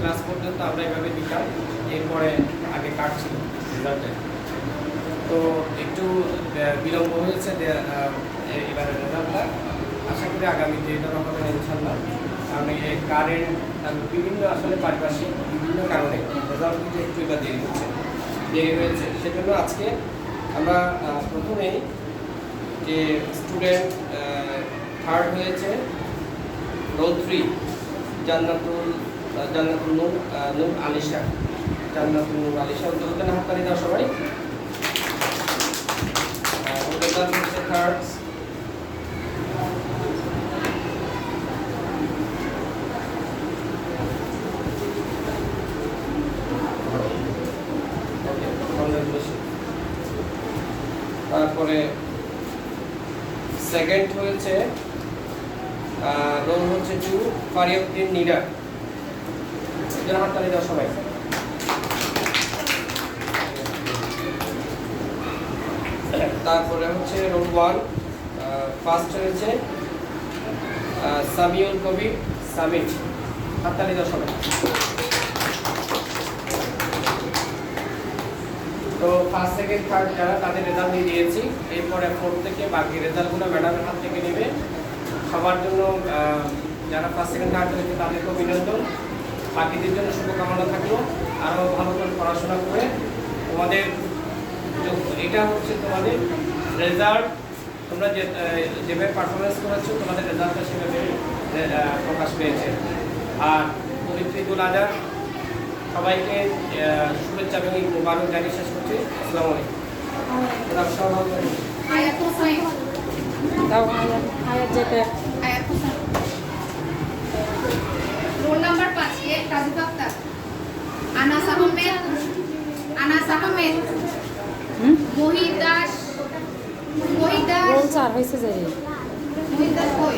Class পর্যন্ত আমরা এভাবে দিতাম এরপরে আগে কাট ছিল রেজাল্টে তো একটু বিলম্ব হয়েছে এবারে রেজাল্টটা আশা করি আগামীতে এটা হবে ইনশাল্লাহ এই কারেন্ট বিভিন্ন আসলে পারিপার্শ্বিক বিভিন্ন কারণে রেজাল্ট কিন্তু একটু এবার দেরি হচ্ছে, দেরি হয়েছে। সেজন্য আজকে আমরা প্রথমেই যে স্টুডেন্ট থার্ড হয়েছে রোল জান্নাতুল জান্নাতুল নূর নূর আলিশা। জান্নাতুল নূর আলিশা ওদের হাততালি দাও সবাই। আহ, ওর রেজাল্ট হচ্ছে থার্ড তারপরে সেকেন্ড হয়েছে রোল হচ্ছে টু ফারিউদ্দিন নীরা এদের হাততালি দাও সবাই। তারপরে হচ্ছে রোল ওয়ান ফার্স্ট হয়েছে সামিউল কবির সামিট হাততালি দাও সবাই। তো ফার্স্ট সেকেন্ড থার্ড যারা তাদের রেজাল্ট দিয়ে দিয়েছি, এরপরে ফোর্থ থেকে বাকি রেজাল্টগুলো ম্যাডামের হাত থেকে নেবে। সবার জন্য যারা ফার্স্ট সেকেন্ড থার্ড হয়েছে তাদেরকে অভিনন্দন বাকিদের জন্য শুভকামনা থাকল। আরও ভালো করে পড়াশোনা করে তোমাদের এটা হচ্ছে তোমাদের রেজাল্ট তোমরা যে যেভাবে পারফরমেন্স করেছ তোমাদের রেজাল্টটা সেভাবে প্রকাশ পেয়েছে। আর পবিত্রিকুল আজাদ সবাইকে আহ, শুভেচ্ছা এবং মোবারক জানিয়ে শেষ করছি। আসসালামু আলাইকুম। ওরা সবাই ভালো থাকবেন। আয়াত হোসেন দাও আয়াত আয়াত যেটা আয়াত হোসেন রোল নাম্বার পাঁচ এ কাজী আক্তার আনাস আহমেদ আনাস আহমেদ হুম দাস মোহিত দাস রোল চার হয়েছে যে মোহিত দাস কই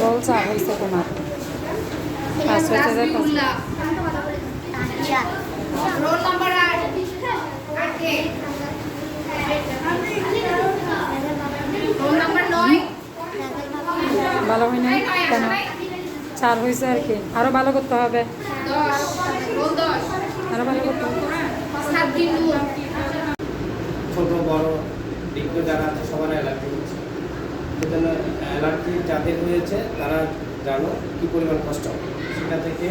রোল চার হয়েছে তোমার পাঁচ হয়েছে যে। রোল নাম্বার আট আট রোল নাম্বার নয় ভালো হয় নাই কেন চার হয়েছে আর কি আরও ভালো করতে হবে ছোট বড় বিজ্ঞ যারা আছে সবার অ্যালার্জি হচ্ছে। সেজন্য অ্যালার্জি যাদের হয়েছে তারা জানো কী পরিমাণ কষ্ট। সেটা থেকে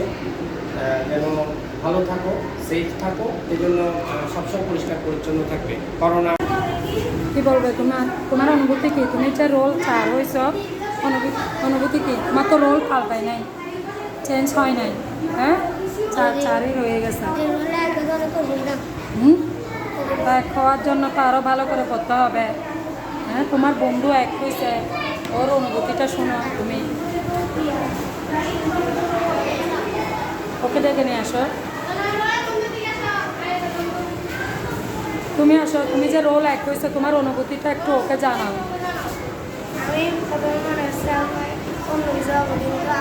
যেন ভালো থাকো সেফ থাকো সেজন্য আহ, সবসময় পরিষ্কার পরিচ্ছন্ন থাকবে। করোনা কি বলবে তোমার? তোমার অনুভূতি কি? তুমি যে রোল চার হয়েছ অনুভূতি অনুভূতি কি? তোমার তো রোল পাল্টাই নাই চেঞ্জ হয় নাই হ্যাঁ? চার চারই রয়ে গেছে। তা খাওয়ার জন্য তো আরও ভালো করে করতে হবে। হ্যাঁ তোমার বন্ধু এক হয়েছে। ওর অনুভূতিটা শোনো তুমি। ওকে ডেকে নিয়ে আসো। তুমি আসো, তুমি যে রোল এক হয়েছে, তোমার অনুভূতিটা একটু ওকে জানাও। আমি আমার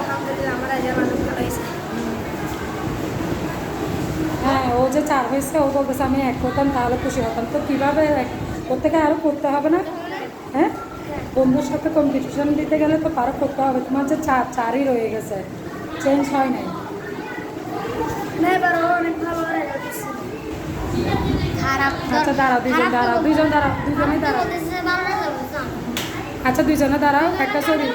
আলহামদুলিল্লাহ, আমার আজ যে চার হয়েছে ও বলতেছে আমি এক করতাম তাহলে খুশি হতাম। তো কীভাবে ওর থেকে আরও করতে হবে না? হ্যাঁ? বন্ধুর সাথে কম্পিটিশন দিতে গেলে তো আরও করতে হবে। তোমার যে চার চারই রয়ে গেছে চেঞ্জ হয় নাই। আচ্ছা দাঁড়াও দুইজন দাঁড়াও দুইজন দাঁড়াও দুজনেই দাঁড়াও। আচ্ছা দুইজনে দাঁড়াও একটা ছবি